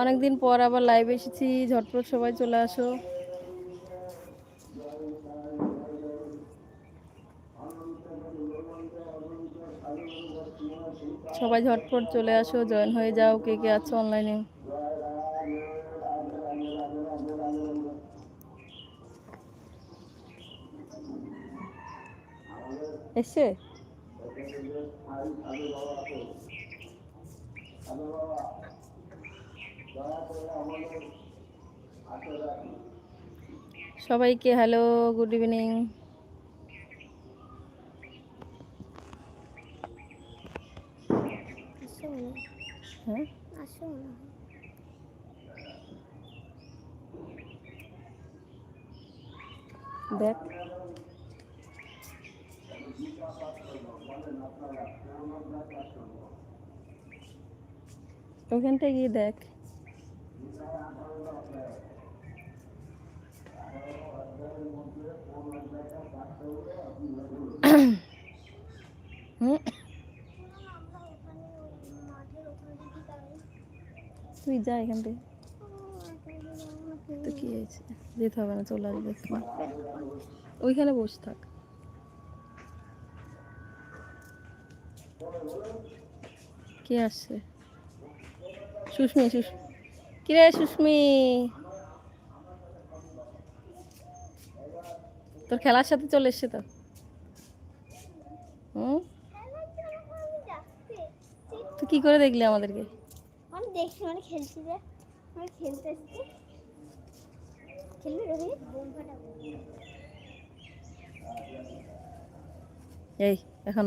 অনেকদিন পর আবার লাইভ এসেছি, ঝটপট সবাই চলে আসো। সবাই ঝটপট চলে আসো জয়েন হয়ে যাও, কে কে আছো অনলাইনে এসছে? সবাইকে হ্যালো গুড ইভিনিং। হয়। দেখ। ওখানটা গিয়ে দেখ। তুই যা এখান থেকে। তো কি হয়েছে? যেতে হবে না, চলে আসবে। ওইখানে বসে থাক। কে আসছে? সুস্মি সুস কিরে সুস্মি? তোর খেলার সাথে চলে এসছে তো। হুম? তুই কি করে দেখলি আমাদেরকে? আমি দেখছি মানে খেলছি যে আমি খেলতে এসছি। খেলবি রবি এই এখন